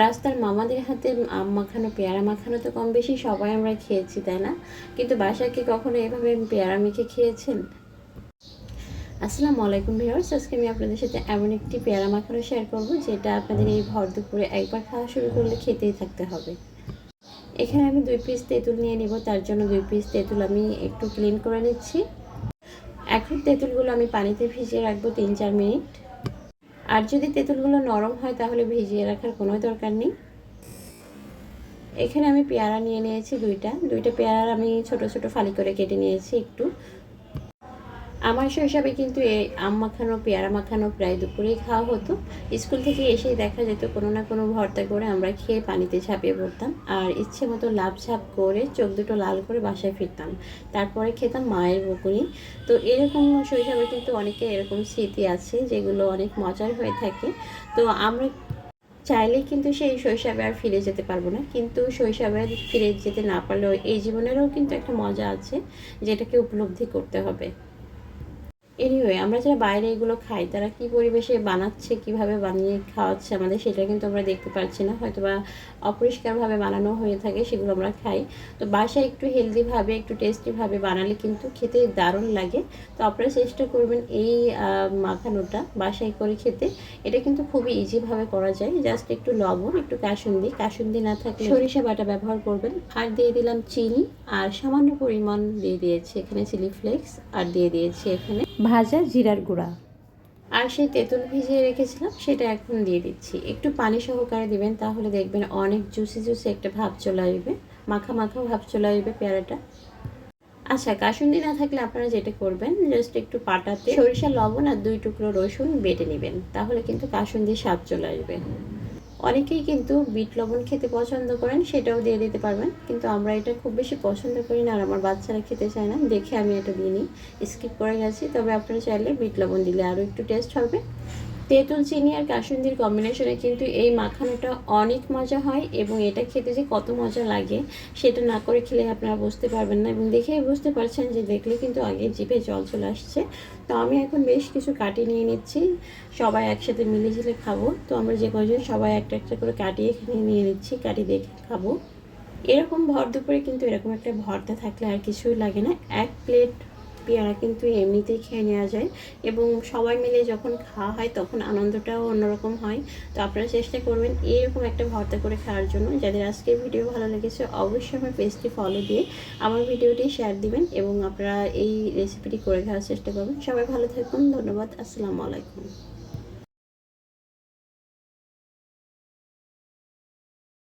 রাস্তার মামাদের হাতে আম মাখানো, পেয়ারা মাখানো তো কম বেশি সবাই আমরা খেয়েছি, তাই না? কিন্তু বাসায় কি কখনো এভাবে পেয়ারা মেখে খেয়েছেন? আসসালামু আলাইকুম ভিউয়ার্স, আজকে আমি আপনাদের সাথে এমন একটি পেয়ারা মাখানো শেয়ার করব, যেটা আপনাদের এই ভর দুপুরে একবার খাওয়া শুরু করলে খেতেই থাকতে হবে। এখানে আমি দুই পিস তেঁতুল নিয়ে নিব, তার জন্য দুই পিস তেঁতুল আমি একটু ক্লিন করে নিচ্ছি। এখন তেঁতুলগুলো আমি পানিতে ভিজিয়ে রাখব তিন চার মিনিট। আর যদি তেঁতুলগুলো নরম হয়, তাহলে ভিজিয়ে রাখার কোনো দরকার নেই। এখানে আমি পেয়ারা নিয়ে নিয়েছি দুইটা। দুইটা পেয়ারা আমি ছোট ছোট ফালি করে কেটে নিয়েছি একটু। আমার শৈশবে কিন্তু এই আম মাখানো, পেয়ারা মাখানো প্রায় দুপুরেই খাওয়া হতো। স্কুল থেকে এসেই দেখা যেত কোনো না কোনো ভর্তা করে আমরা খেয়ে পানিতে ঝাঁপিয়ে পড়তাম আর ইচ্ছে মতো লাভ ঝাপ করে চোখ দুটো লাল করে বাসায় ফিরতাম। তারপরে খেতাম মায়ের বকুনি। তো এরকম শৈশবে কিন্তু অনেকে এরকম স্মৃতি আছে যেগুলো অনেক মজার হয়ে থাকে। তো আমরা চাইলে কিন্তু সেই শৈশবে আর ফিরে যেতে পারব না। কিন্তু শৈশবে ফিরে যেতে না পারলেও এই জীবনেরও কিন্তু একটা মজা আছে যেটাকে উপলব্ধি করতে হবে। এনিওয়ে আমরা যারা বাইরে এগুলো খাই, তারা কি পরিবেশে বানাচ্ছে, কীভাবে বানিয়ে খাওয়াচ্ছে আমাদের সেটা কিন্তু আমরা দেখতে পাচ্ছি না। হয়তো বা অপরিষ্কারভাবে বানানো হয়ে থাকে, সেগুলো আমরা খাই। তো বাসায় একটু হেলদিভাবে একটু টেস্টিভাবে বানালে কিন্তু খেতে দারুণ লাগে। তো আপনারা চেষ্টা করবেন এই মাখানোটা বাসায় করে খেতে। এটা কিন্তু খুবই ইজিভাবে করা যায়। জাস্ট একটু লবণ, একটু কাসুন্দি কাসুন্দি না থাকলে সরিষা বাটা ব্যবহার করবেন। আর দিয়ে দিলাম চিনি। আর সামান্য পরিমাণ দিয়ে দিয়েছি এখানে চিলি ফ্লেক্স আর দিয়ে দিয়েছি এখানে ভাজা জিরার গুঁড়া। আর সেই তেঁতুল ভিজিয়ে রেখেছিলাম, সেটা এখন দিয়ে দিচ্ছি। একটু পানি সহকারে দিবেন, তাহলে দেখবেন অনেক জুসি জুসি একটা ভাব চলে আসবে। মাখা মাখা ভাব চলে আসবে পেয়ারাটা। আচ্ছা কাসুন্দি না থাকলে আপনারা যেটা করবেন জাস্ট একটু পাটাতে সরিষা লবণ আর দুই টুকরো রসুন বেটে নেবেন। তাহলে কিন্তু কাসুন্দি স্বাদ চলে আসবে। অনেকেই কিন্তু বিট লবণ খেতে পছন্দ করেন, সেটাও দিয়ে দিতে পারবেন। কিন্তু আমরা এটা খুব বেশি পছন্দ করি না, আর আমার বাচ্চারা খেতে চায় না। দেখে আমি এটা দিইনি স্কিপ করে গেছি। তবে আপনারা চাইলে বিট লবণ দিলে আরও একটু টেস্ট হবে। তেঁতুল চিনি আর কাসুন্দির কম্বিনেশনে কিন্তু এই মাখানোটা অনেক মজা হয় এবং এটা খেতে যে কত মজা লাগে, সেটা না করে খেলে আপনারা বুঝতে পারবেন না এবং দেখেই বুঝতে পারছেন যে দেখলে কিন্তু আগে জিভে জল চলে আসছে। তো আমি এখন বেশ কিছু কাটি নিয়ে নিচ্ছি, সবাই একসাথে মিলে ঝিলে খাব। তো আমরা যে কজন সবাই একটা একটা করে কাটিয়ে এখানে নিয়ে নিচ্ছি, কাটি দেখে খাব। এরকম ভর দুপুরে কিন্তু এরকম একটা ভর্তা থাকলে আর কিছুই লাগে না। এক প্লেট পেয়ারা কিন্তু এমনিতেই খেয়ে নেওয়া যায় এবং সবাই মিলে যখন খাওয়া হয় তখন আনন্দটাও অন্যরকম হয়। তো আপনারা চেষ্টা করবেন এরকম একটা ভর্তা করে খাওয়ার জন্য। যাদের আজকের ভিডিও ভালো লেগেছে অবশ্যই আমার পেজটি ফলো দিয়ে আমার ভিডিওটি শেয়ার দিবেন এবং আপনারা এই রেসিপিটি করে খাওয়ার চেষ্টা করবেন। সবাই ভালো থাকুন, ধন্যবাদ, আসসালামু আলাইকুম।